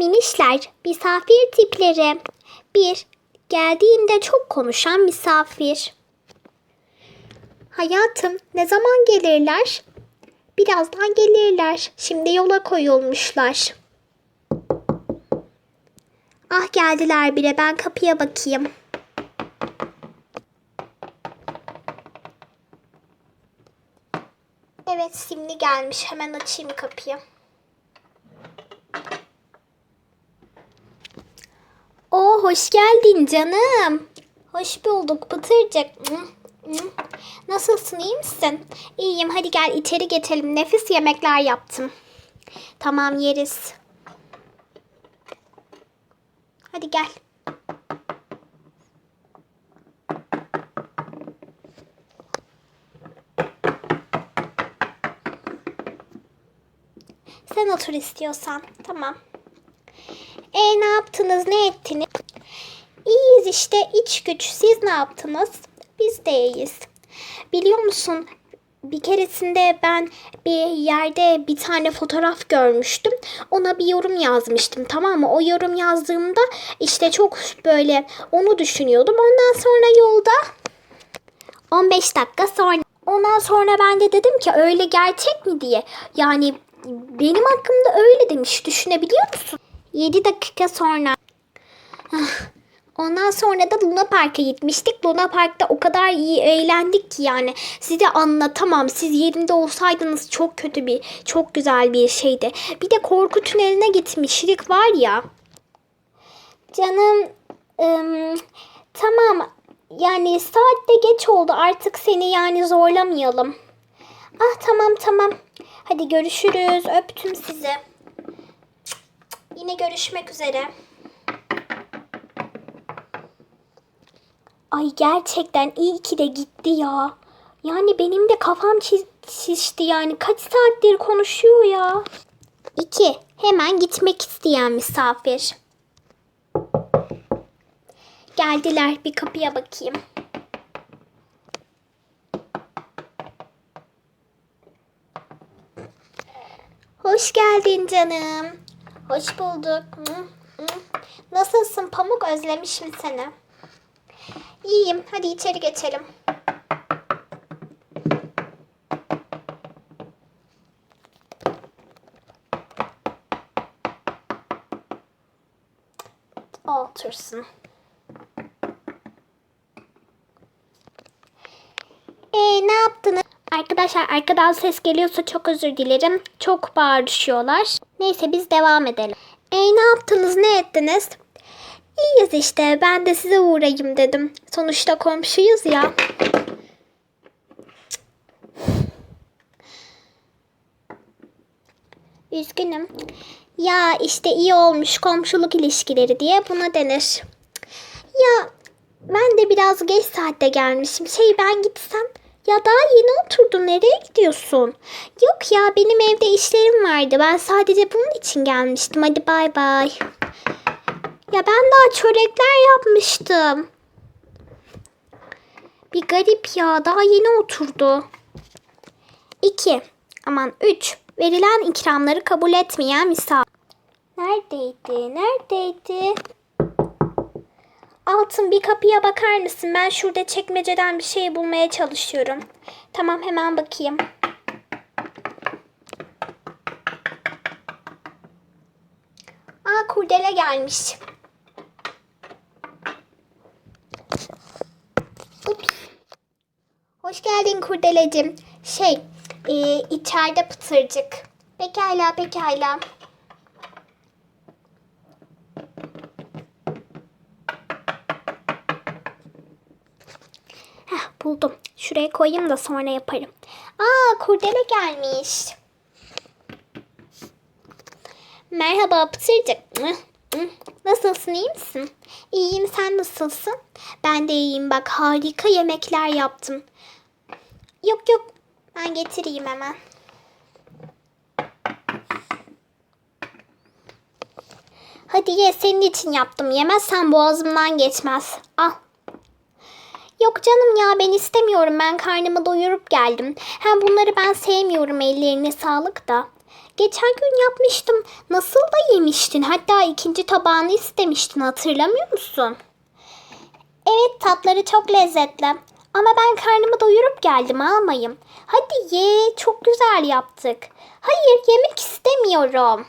Minişler, misafir tipleri. 1. Geldiğinde çok konuşan misafir. Hayatım, ne zaman gelirler? Birazdan gelirler. Şimdi yola koyulmuşlar. Ah geldiler bile. Ben kapıya bakayım. Evet, şimdi gelmiş. Hemen açayım kapıyı. Hoş geldin canım. Hoş bulduk hı. Nasılsın, iyi misin? İyiyim, hadi gel içeri geçelim. Nefis yemekler yaptım. Tamam, yeriz. Hadi gel. Sen otur istiyorsan. Tamam. E ne yaptınız, ne ettiniz? İyiyiz işte iç güç. Siz ne yaptınız? Biz de iyiyiz. Biliyor musun bir keresinde ben bir yerde bir tane fotoğraf görmüştüm. Ona bir yorum yazmıştım tamam mı? O yorum yazdığımda işte çok böyle onu düşünüyordum. Ondan sonra yolda 15 dakika sonra ondan sonra ben de dedim ki öyle gerçek mi diye. Yani benim hakkımda öyle demiş. Düşünebiliyor musun? 7 dakika sonra Ah, Ondan sonra da Luna Park'a gitmiştik. Luna Park'ta o kadar iyi eğlendik ki yani size anlatamam. Siz yerinde olsaydınız çok kötü bir, çok güzel bir şeydi. Bir de korku tüneline gitmiştik var ya. Canım ım, tamam yani saat de geç oldu artık seni yani zorlamayalım. Ah tamam tamam. Hadi görüşürüz. Öptüm sizi. Yine görüşmek üzere. Ay gerçekten iyi ki de gitti ya. Yani benim de kafam şişti yani. Kaç saattir konuşuyor ya. İki. Hemen gitmek isteyen misafir. Geldiler. Bir kapıya bakayım. Hoş geldin canım. Hoş bulduk. Nasılsın Pamuk? Özlemişim seni. İyiyim. Hadi içeri geçelim. Otursun. Ee, ne yaptınız? Arkadaşlar arkadan ses geliyorsa çok özür dilerim. Çok bağırışıyorlar. Neyse biz devam edelim. Ee, ne yaptınız? Ne ettiniz? İyiyiz işte. Ben de size uğrayayım dedim. Sonuçta komşuyuz ya. Üzgünüm. Ya işte iyi olmuş komşuluk ilişkileri diye buna denir. Ya ben de biraz geç saatte gelmişim. Şey ben gitsem. Ya daha yeni oturdun. Nereye gidiyorsun? Yok ya benim evde işlerim vardı. Ben sadece bunun için gelmiştim. Hadi bay bay. Ya ben daha çörekler yapmıştım. Bir garip ya. Daha yeni oturdu. 2. Aman 3. Verilen ikramları kabul etmeyen misafir. Neredeydi? Neredeydi? Altın bir kapıya bakar mısın? Ben şurada çekmeceden bir şey bulmaya çalışıyorum. Tamam hemen bakayım. Aa kurdele gelmiş. Hoş geldin kurdelecim. Şey, e, içeride pıtırcık. Pekala, pekala. Heh, buldum. Şuraya koyayım da sonra yaparım. Aa, kurdele gelmiş. Merhaba Pıtırcık. Nasılsın iyi misin? İyiyim sen nasılsın? Ben de iyiyim bak harika yemekler yaptım. Yok yok ben getireyim hemen. Hadi ye senin için yaptım. Yemezsen boğazımdan geçmez. Al. Yok canım ya ben istemiyorum. Ben karnımı doyurup geldim. Hem bunları ben sevmiyorum ellerine sağlık da. geçen gün yapmıştım. Nasıl da yemiştin? Hatta ikinci tabağını istemiştin hatırlamıyor musun? Evet tatları çok lezzetli. Ama ben karnımı doyurup geldim almayayım. Hadi ye çok güzel yaptık. Hayır yemek istemiyorum.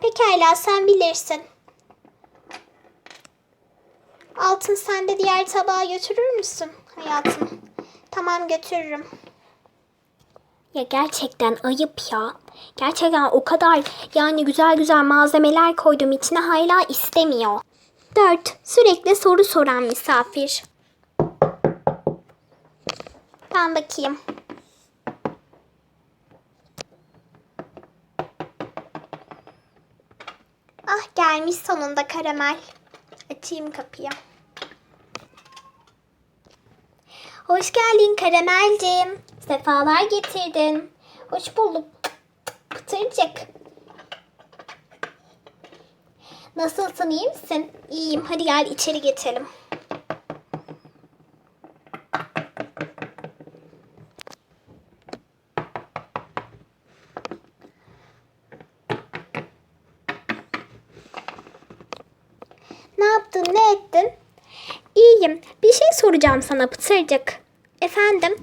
Pekala sen bilirsin. Altın sen de diğer tabağı götürür müsün hayatım? Tamam götürürüm. Ya gerçekten ayıp ya. Gerçekten o kadar yani güzel güzel malzemeler koydum içine hala istemiyor. 4. Sürekli soru soran misafir. Ben bakayım. Ah gelmiş sonunda karamel. Açayım kapıyı. Hoş geldin karamelcim. Sefalar getirdin. Hoş bulduk. Pıtırcık. Nasılsın iyi misin? İyiyim. Hadi gel içeri geçelim. Ne yaptın, ne ettin? İyiyim. Bir şey soracağım sana Pıtırcık. Efendim?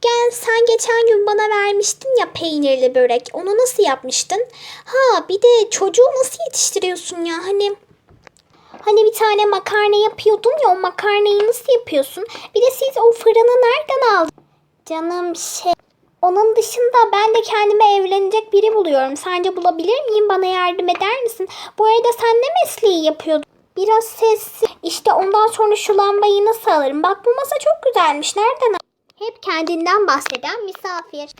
Gel sen geçen gün bana vermiştin ya peynirli börek. Onu nasıl yapmıştın? Ha bir de çocuğu nasıl yetiştiriyorsun ya? Hani Hani bir tane makarna yapıyordun ya o makarnayı nasıl yapıyorsun? Bir de siz o fırını nereden aldın? Canım şey onun dışında ben de kendime evlenecek biri buluyorum. Sence bulabilir miyim? Bana yardım eder misin? Bu arada sen ne mesleği yapıyordun? Biraz sessiz. İşte ondan sonra şu lambayı nasıl alırım? Bak bu masa çok güzelmiş. Nereden Hep kendinden bahseden misafir.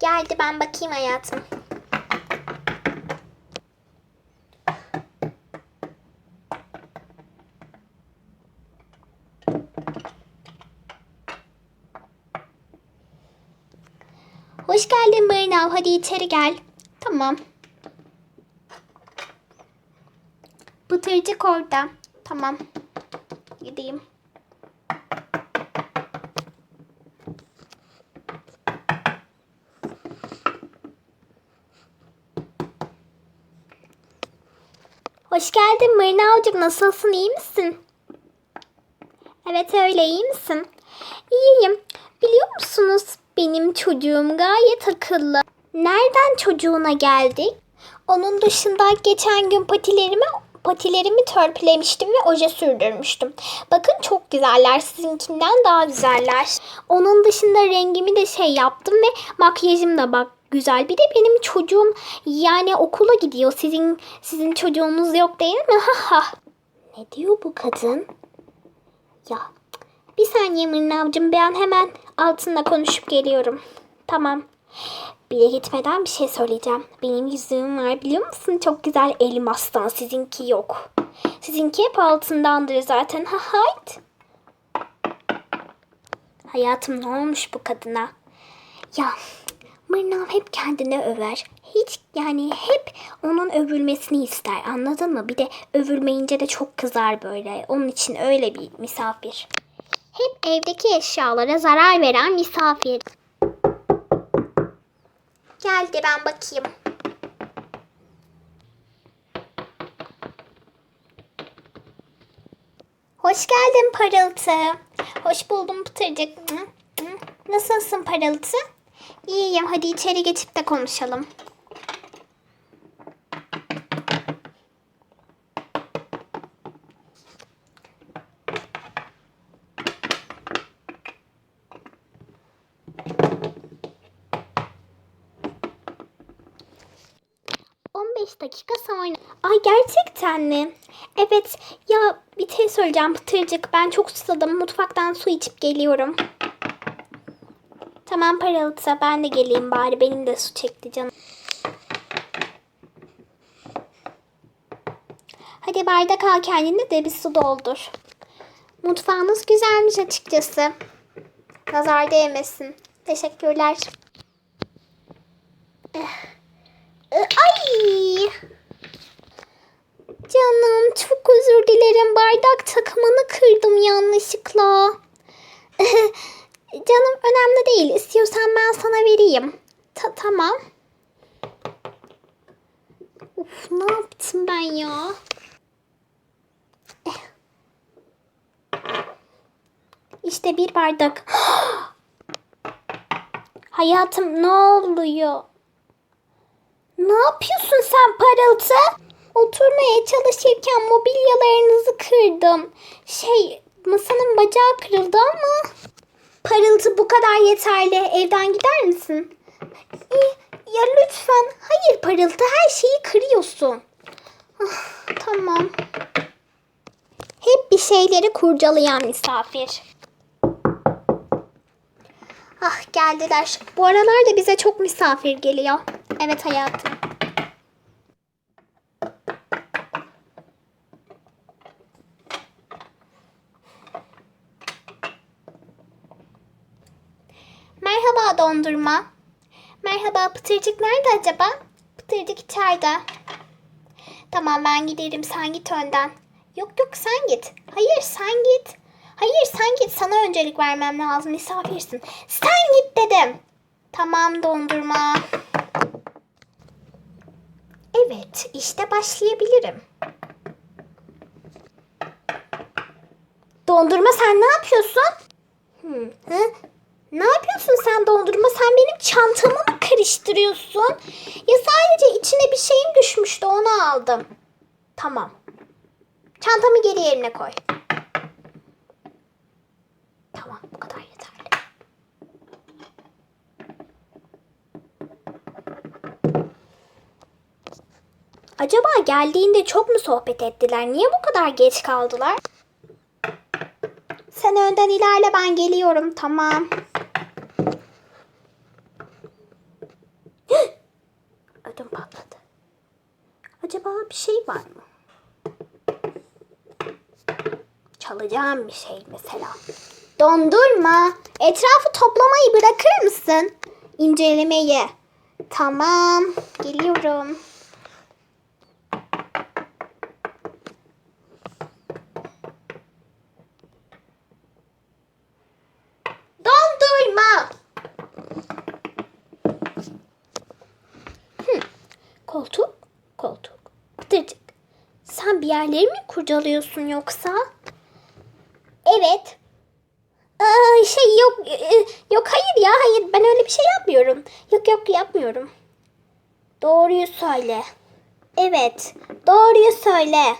Geldi ben bakayım hayatım. Hoş geldin Mırnav. Hadi içeri gel. Tamam. Bıtırcık orada. Tamam. Gideyim. Hoş geldin Mırnavcığım. Nasılsın? iyi misin? Evet öyle iyi misin? İyiyim. Biliyor musunuz benim çocuğum gayet akıllı. Nereden çocuğuna geldik? Onun dışında geçen gün patilerimi patilerimi törpülemiştim ve oje sürdürmüştüm. Bakın çok güzeller. Sizinkinden daha güzeller. Onun dışında rengimi de şey yaptım ve makyajım da bak güzel. Bir de benim çocuğum yani okula gidiyor. Sizin sizin çocuğunuz yok değil mi? Haha. ne diyor bu kadın? Ya bir saniye Mırnavcığım ben hemen altında konuşup geliyorum. Tamam. Bir de gitmeden bir şey söyleyeceğim. Benim yüzüğüm var biliyor musun? Çok güzel elmastan. Sizinki yok. Sizinki hep altındandır zaten. Ha hayt. Hayatım ne olmuş bu kadına? Ya Mırnav hep kendini över. Hiç yani hep onun övülmesini ister. Anladın mı? Bir de övülmeyince de çok kızar böyle. Onun için öyle bir misafir. Hep evdeki eşyalara zarar veren misafir. Geldi ben bakayım. Hoş geldin Parıltı. Hoş buldum Pıtırcık. Nasılsın Parıltı? İyiyim. Hadi içeri geçip de konuşalım. ...15 dakika sonra... Ay gerçekten mi? Evet ya bir şey söyleyeceğim Pıtırcık. Ben çok susadım. Mutfaktan su içip geliyorum. Tamam Parıltı ben de geleyim bari. Benim de su çekti canım. Hadi bardak al kendine de bir su doldur. Mutfağınız güzelmiş açıkçası. Nazar değmesin. Teşekkürler. Eh. Eh, Ay! Canım çok özür dilerim. Bardak takımını kırdım yanlışlıkla. Canım önemli değil. İstiyorsan ben sana vereyim. Ta- tamam. Uf ne yaptım ben ya? Eh. İşte bir bardak. Hayatım ne oluyor? Ne yapıyorsun sen parıltı? Oturmaya çalışırken mobilyalarınızı kırdım. Şey masanın bacağı kırıldı ama. Parıltı bu kadar yeterli. Evden gider misin? Ya lütfen. Hayır parıltı her şeyi kırıyorsun. Ah, tamam. Hep bir şeyleri kurcalayan misafir. Ah geldiler. Bu aralar da bize çok misafir geliyor. Evet hayatım. Merhaba dondurma. Merhaba Pıtırcık nerede acaba? Pıtırcık içeride. Tamam ben giderim sen git önden. Yok yok sen git. Hayır sen git. Hayır sen git sana öncelik vermem lazım misafirsin. Sen git dedim. Tamam dondurma. Evet işte başlayabilirim. Dondurma sen ne yapıyorsun? Hı, hı? Ne yapıyorsun sen dondurma? Sen benim çantamı mı karıştırıyorsun? Ya sadece içine bir şeyim düşmüştü onu aldım. Tamam. Çantamı geri yerine koy. Tamam bu kadar yeterli. Acaba geldiğinde çok mu sohbet ettiler? Niye bu kadar geç kaldılar? Sen önden ilerle ben geliyorum tamam. Ödüm patladı. Acaba bir şey var mı? Çalacağım bir şey mesela. Dondurma. Etrafı toplamayı bırakır mısın? İncelemeyi. Tamam. Geliyorum. Dondurma. Hı. Koltuk, koltuk. Pıtırcık. Sen bir yerleri mi kurcalıyorsun yoksa? Evet. Aa, şey yok, e, yok hayır ya hayır ben öyle bir şey yapmıyorum. Yok yok yapmıyorum. Doğruyu söyle. Evet, doğruyu söyle.